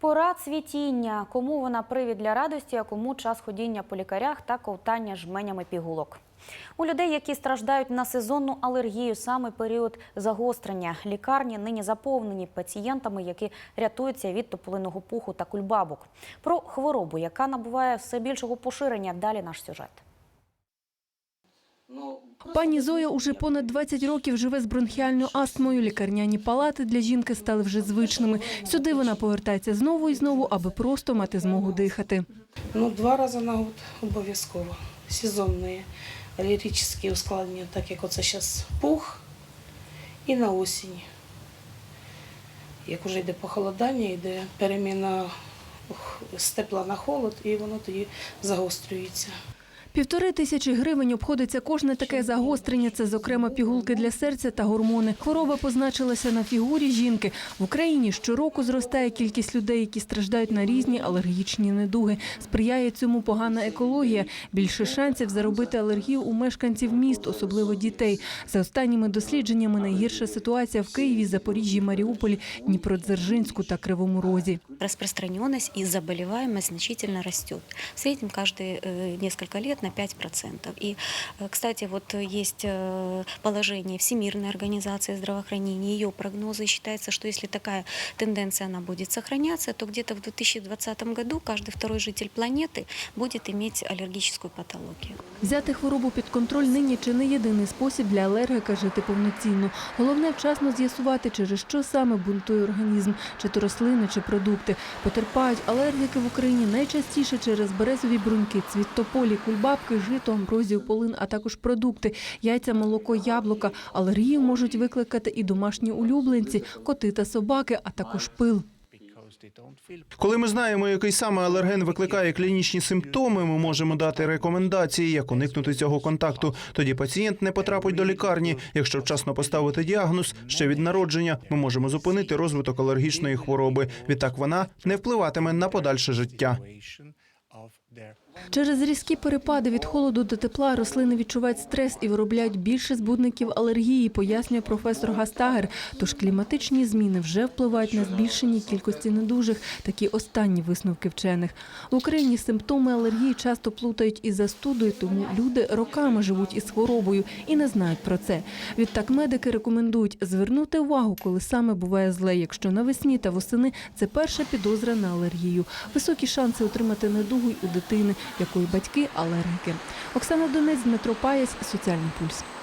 Пора цвітіння. Кому вона привід для радості, а кому час ходіння по лікарях та ковтання жменями пігулок. У людей, які страждають на сезонну алергію, саме період загострення. Лікарні нині заповнені пацієнтами, які рятуються від тополиного пуху та кульбабок. Про хворобу, яка набуває все більшого поширення. Далі наш сюжет. Пані Зоя уже понад 20 років живе з бронхіальною астмою. Лікарняні палати для жінки стали вже звичними. Сюди вона повертається знову і знову, аби просто мати змогу дихати. Ну, два рази на год обов'язково. Сезонні алергічні ускладнення, так як оце зараз пух і на осінь. Як вже йде похолодання, йде переміна з тепла на холод, і воно тоді загострюється. Півтори тисячі гривень обходиться кожне таке загострення. Це, зокрема, пігулки для серця та гормони. Хвороба позначилася на фігурі жінки. В Україні щороку зростає кількість людей, які страждають на різні алергічні недуги. Сприяє цьому погана екологія. Більше шансів заробити алергію у мешканців міст, особливо дітей. За останніми дослідженнями найгірша ситуація в Києві, Запоріжжі, Маріуполі, Дніпродзержинську та Кривому Розі. распространенность и заболеваемость значительно растет. В среднем каждые э, несколько лет на 5%. И, э, кстати, вот э, есть э, положение Всемирной организации здравоохранения, ее прогнозы. Считается, что если такая тенденция она будет сохраняться, то где-то в 2020 году каждый второй житель планеты будет иметь аллергическую патологию. Взяти хворобу під контроль нині чи не єдиний спосіб для алергика жити повноцінно. Головне вчасно з'ясувати, через що саме бунтує організм, чи то рослини, чи продукти. Потерпають алергіки в Україні найчастіше через березові бруньки, цвіт тополі, кульбабки, жито, амброзію, полин, а також продукти, яйця, молоко, яблука. Алергію можуть викликати і домашні улюбленці, коти та собаки, а також пил. Коли ми знаємо, який саме алерген викликає клінічні симптоми, ми можемо дати рекомендації, як уникнути цього контакту. Тоді пацієнт не потрапить до лікарні. Якщо вчасно поставити діагноз ще від народження, ми можемо зупинити розвиток алергічної хвороби. Відтак вона не впливатиме на подальше життя. Через різкі перепади від холоду до тепла рослини відчувають стрес і виробляють більше збудників алергії, пояснює професор Гастагер. Тож кліматичні зміни вже впливають на збільшення кількості недужих. Такі останні висновки вчених. В Україні симптоми алергії часто плутають із застудою, тому люди роками живуть із хворобою і не знають про це. Відтак медики рекомендують звернути увагу, коли саме буває зле, якщо навесні та восени це перша підозра на алергію. Високі шанси отримати недугу й у дитини, якої батьки алергіки. Оксана Донець, Дмитро Паєць, Соціальний пульс.